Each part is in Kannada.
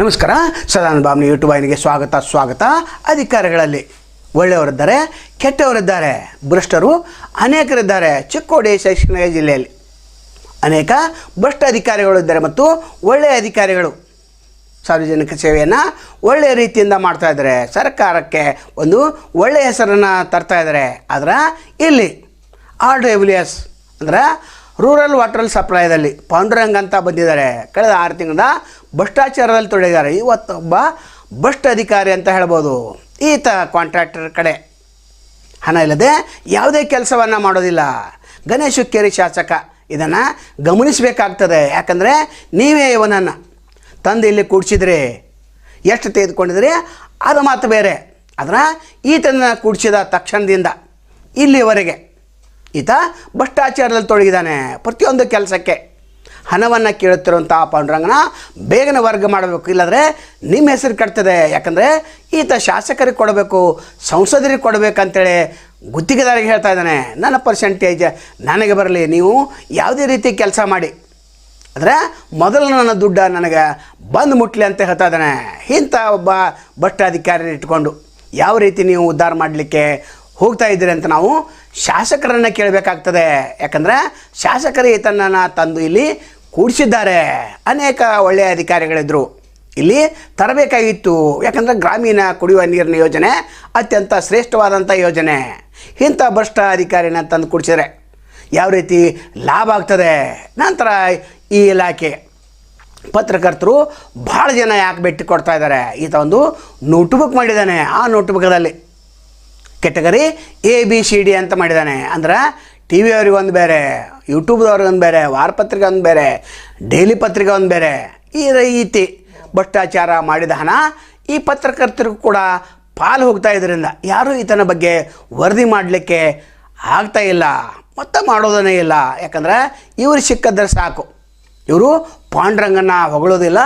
ನಮಸ್ಕಾರ. ಸದಾನಂದ ಬಾಮ್ನಿ ಯೂಟ್ಯೂಬ್ ವಾಹಿನಿಗೆ ಸ್ವಾಗತ ಸ್ವಾಗತ. ಅಧಿಕಾರಿಗಳಲ್ಲಿ ಒಳ್ಳೆಯವರಿದ್ದಾರೆ, ಕೆಟ್ಟವರಿದ್ದಾರೆ, ಭ್ರಷ್ಟರು ಅನೇಕರಿದ್ದಾರೆ ಚಿಕ್ಕೋಡಿ, ಶೈಕ್ಷಣಿಕ ಜಿಲ್ಲೆಯಲ್ಲಿ. ಅನೇಕ ಭ್ರಷ್ಟ ಅಧಿಕಾರಿಗಳು ಇದ್ದಾರೆ ಮತ್ತು ಒಳ್ಳೆಯ ಅಧಿಕಾರಿಗಳು ಸಾರ್ವಜನಿಕ ಸೇವೆಯನ್ನು ಒಳ್ಳೆಯ ರೀತಿಯಿಂದ ಮಾಡ್ತಾ ಇದ್ದಾರೆ. ಸರ್ಕಾರಕ್ಕೆ ಒಂದು ಒಳ್ಳೆಯ ಹೆಸರನ್ನು ತರ್ತಾ ಇದ್ದಾರೆ. ಆದರೆ ಇಲ್ಲಿ ಆರ್ ಡಬ್ಲ್ಯೂ ಅಂದ್ರೆ ರೂರಲ್ ವಾಟರ್ ಸಪ್ಲೈದಲ್ಲಿ ಪಾಂಡುರಂಗ್ ಅಂತ ಬಂದಿದ್ದಾರೆ. ಕಳೆದ ಆರು ತಿಂಗಳ ಭ್ರಷ್ಟಾಚಾರದಲ್ಲಿ ತೊಡಗಿದ್ದಾರೆ. ಇವತ್ತೊಬ್ಬ ಭ್ರಷ್ಟ ಅಧಿಕಾರಿ ಅಂತ ಹೇಳ್ಬೋದು. ಈತ ಕಾಂಟ್ರಾಕ್ಟರ್ ಕಡೆ. ಹಣ ಇಲ್ಲದೆ ಯಾವುದೇ ಕೆಲಸವನ್ನು ಮಾಡೋದಿಲ್ಲ. ಗಣೇಶ ಹುಕ್ಕೇರಿ ಶಾಸಕ. ಇದನ್ನು ಗಮನಿಸಬೇಕಾಗ್ತದೆ. ಯಾಕಂದರೆ ನೀವೇ ಇವನನ್ನು ತಂದು ಇಲ್ಲಿ ಕೂಡಿಸಿದ್ರಿ. ಎಷ್ಟು ತೆಗೆದುಕೊಂಡಿದ್ರಿ? ಅದು ಮಾತು ಬೇರೆ. ಆದ್ರೆ ಈತನ ಕೂಡಿಸಿದ ತಕ್ಷಣದಿಂದ ಇಲ್ಲಿವರೆಗೆ ಈತ ಭ್ರಷ್ಟಾಚಾರದಲ್ಲಿ ತೊಡಗಿದ್ದಾನೆ. ಪ್ರತಿಯೊಂದು ಕೆಲಸಕ್ಕೆ ಹಣವನ್ನು ಕೇಳುತ್ತಿರುವಂಥ ಪಾಂಡುರಂಗನ ಬೇಗನೆ ವರ್ಗ ಮಾಡಬೇಕು. ಇಲ್ಲಾಂದರೆ ನಿಮ್ಮ ಹೆಸರು ಕಟ್ತದೆ ಯಾಕಂದರೆ ಈತ ಶಾಸಕರಿಗೆ ಕೊಡಬೇಕು, ಸಂಸದರಿಗೆ ಕೊಡಬೇಕಂತೇಳಿ ಗುತ್ತಿಗೆದಾರಿಗೆ ಹೇಳ್ತಾ ಇದ್ದಾನೆ. ನನ್ನ ಪರ್ಸೆಂಟೇಜ್ ನನಗೆ ಬರಲಿ, ನೀವು ಯಾವುದೇ ರೀತಿ ಕೆಲಸ ಮಾಡಿ. ಆದರೆ ಮೊದಲು ನನ್ನ ದುಡ್ಡು ನನಗೆ ಬಂದು ಮುಟ್ಲಿ ಅಂತ ಹೇಳ್ತಾ ಇದ್ದಾನೆ. ಇಂಥ ಒಬ್ಬ ಭ್ರಷ್ಟಾಧಿಕಾರಿ ಇಟ್ಕೊಂಡು ಯಾವ ರೀತಿ ನೀವು ಉದ್ಧಾರ ಮಾಡಲಿಕ್ಕೆ ಹೋಗ್ತಾ ಇದ್ದೀರಿ ಅಂತ ನಾವು ಶಾಸಕರನ್ನು ಕೇಳಬೇಕಾಗ್ತದೆ. ಯಾಕಂದರೆ ಶಾಸಕರು ಈತನನ್ನು ತಂದು ಇಲ್ಲಿ ಕೂಡಿಸಿದ್ದಾರೆ. ಅನೇಕ ಒಳ್ಳೆಯ ಅಧಿಕಾರಿಗಳಿದ್ದರು ಇಲ್ಲಿ ತರಬೇಕಾಗಿತ್ತು. ಯಾಕಂದರೆ ಗ್ರಾಮೀಣ ಕುಡಿಯುವ ನೀರಿನ ಯೋಜನೆ ಅತ್ಯಂತ ಶ್ರೇಷ್ಠವಾದಂಥ ಯೋಜನೆ. ಇಂಥ ಭ್ರಷ್ಟ ಅಧಿಕಾರಿನ ತಂದು ಕುಡಿಸಿದರೆ ಯಾವ ರೀತಿ ಲಾಭ ಆಗ್ತದೆ? ನಂತರ ಈ ಇಲಾಖೆ ಪತ್ರಕರ್ತರು ಭಾಳ ಜನ ಯಾಕೆ ಭೇಟಿ ಕೊಡ್ತಾ ಇದ್ದಾರೆ? ಈತ ಒಂದು ನೋಟ್ಬುಕ್ ಮಾಡಿದ್ದಾನೆ ಆ ನೋಟ್ಬುಕ್ದಲ್ಲಿ category A B C D ಅಂತ ಮಾಡಿದ್ದಾನೆ ಅಂದ್ರೆ ಟಿ ವಿಯವ್ರಿಗೆ ಒಂದು ಬೇರೆ ಯೂಟ್ಯೂಬ್ದವ್ರಿಗೊಂದು ಬೇರೆ ವಾರಪತ್ರಿಕೆ ಒಂದು ಬೇರೆ ಡೈಲಿ ಪತ್ರಿಕೆ ಒಂದು ಬೇರೆ ಈ ರೀತಿ ಭ್ರಷ್ಟಾಚಾರ ಮಾಡಿದ ಹಣ ಈ ಪತ್ರಕರ್ತರಿಗೂ ಕೂಡ ಪಾಲು ಹೋಗ್ತಾ ಇದರಿಂದ ಯಾರೂ ಈತನ ಬಗ್ಗೆ ವರದಿ ಮಾಡಲಿಕ್ಕೆ ಆಗ್ತಾ ಇಲ್ಲ, ಮತ್ತೆ ಮಾಡೋದನ್ನೇ ಇಲ್ಲ. ಯಾಕಂದ್ರೆ ಇವರು ಸಿಕ್ಕದ್ರೆ ಸಾಕು. ಇವರು ಪಾಂಡುರಂಗನ ಹೊಗಳೋದಿಲ್ಲ,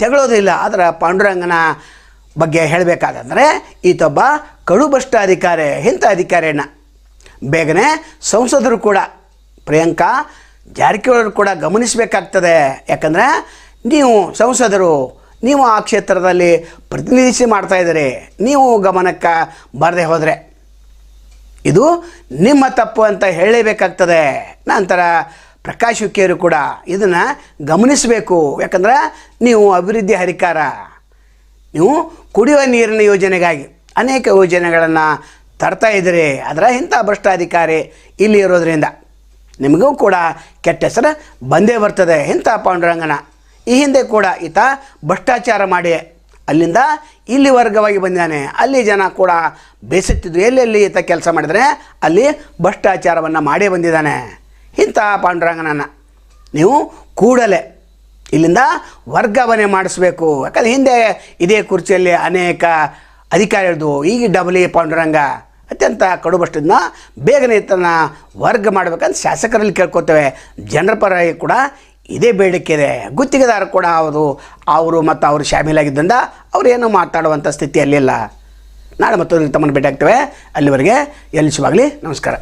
ತೆಗಳೋದಿಲ್ಲ. ಆದರೆ ಪಾಂಡುರಂಗನ ಬಗ್ಗೆ ಹೇಳಬೇಕಾದಂದರೆ ಈತೊಬ್ಬ ಕಡು ಭ್ರಷ್ಟ ಅಧಿಕಾರಿ ಇಂಥ ಅಧಿಕಾರಿಯನ್ನು. ಬೇಗನೆ ಸಂಸದರು ಕೂಡ, ಪ್ರಿಯಾಂಕಾ ಜಾರಕಿಹೊಳಿ ಕೂಡ ಗಮನಿಸಬೇಕಾಗ್ತದೆ. ಯಾಕಂದರೆ ನೀವು ಸಂಸದರು, ನೀವು ಆ ಕ್ಷೇತ್ರದಲ್ಲಿ ಪ್ರತಿನಿಧಿಸಿ ಮಾಡ್ತಾ ಇದ್ದೀರಿ. ನೀವು ಗಮನಕ್ಕೆ ಬರದೆ ಹೋದರೆ. ಇದು ನಿಮ್ಮ ತಪ್ಪು ಅಂತ ಹೇಳಲೇಬೇಕಾಗ್ತದೆ. ನಂತರ ಪ್ರಕಾಶ್ ಹುಕ್ಕೇರು ಕೂಡ ಇದನ್ನು ಗಮನಿಸಬೇಕು. ಯಾಕಂದ್ರೆ ನೀವು ಅಭಿವೃದ್ಧಿ ಹರಿಕಾರ. ನೀವು ಕುಡಿಯುವ ನೀರಿನ ಯೋಜನೆಗಾಗಿ. ಅನೇಕ ಯೋಜನೆಗಳನ್ನು ತರ್ತಾ ಇದ್ದೀರಿ ಅದರ ಇಂಥ ಭ್ರಷ್ಟಾಧಿಕಾರಿ ಇಲ್ಲಿ ಇರೋದ್ರಿಂದ ನಿಮಗೂ ಕೂಡ ಕೆಟ್ಟ ಹೆಸರು ಬಂದೇ ಬರ್ತದೆ ಇಂಥ ಪಾಂಡುರಂಗನ. ಈ ಹಿಂದೆ ಕೂಡ ಈತ ಭ್ರಷ್ಟಾಚಾರ ಮಾಡಿ ಅಲ್ಲಿಂದ ಇಲ್ಲಿ ವರ್ಗವಾಗಿ ಬಂದಿದ್ದಾನೆ. ಅಲ್ಲಿ ಜನ ಕೂಡ ಬೇಸತ್ತಿದ್ದು ಎಲ್ಲೆಲ್ಲಿ ಈತ ಕೆಲಸ ಮಾಡಿದರೆ ಅಲ್ಲಿ ಭ್ರಷ್ಟಾಚಾರವನ್ನು ಮಾಡೇ ಬಂದಿದ್ದಾನೆ. ಇಂಥ ಪಾಂಡುರಂಗನನ್ನು ನೀವು ಕೂಡಲೇ ಇಲ್ಲಿಂದ ವರ್ಗಾವಣೆ ಮಾಡಿಸ್ಬೇಕು. ಯಾಕಂದರೆ ಹಿಂದೆ ಇದೇ ಕುರ್ಚಿಯಲ್ಲಿ ಅನೇಕ ಅಧಿಕಾರಿಗಳು ಈಗ ಡಬಲಿ ಪಾಂಡುರಂಗ ಅತ್ಯಂತ ಕಡು ಭ್ರಷ್ಟದಿಂದ ಬೇಗನೆ ತನ್ನ ವರ್ಗ ಮಾಡಬೇಕಂತ ಶಾಸಕರಲ್ಲಿ ಕೇಳ್ಕೊತೇವೆ. ಜನರ ಪರವಾಗಿ ಕೂಡ ಇದೇ ಬೇಡಿಕೆ ಇದೆ. ಗುತ್ತಿಗೆದಾರ ಕೂಡ ಅವರು ಅವರು ಮತ್ತು ಅವರು ಶಾಮೀಲಾಗಿದ್ದರಿಂದ ಅವರೇನು ಮಾತಾಡುವಂಥ ಸ್ಥಿತಿಯಲ್ಲಿಲ್ಲ ನಾಳೆ ಮತ್ತೊಂದು ತಮ್ಮನ್ನು ಭೇಟಿ ಆಗ್ತೇವೆ ಅಲ್ಲಿವರೆಗೆ ಎಲ್ಲಿ ಶುಭಾಗಲಿ ನಮಸ್ಕಾರ.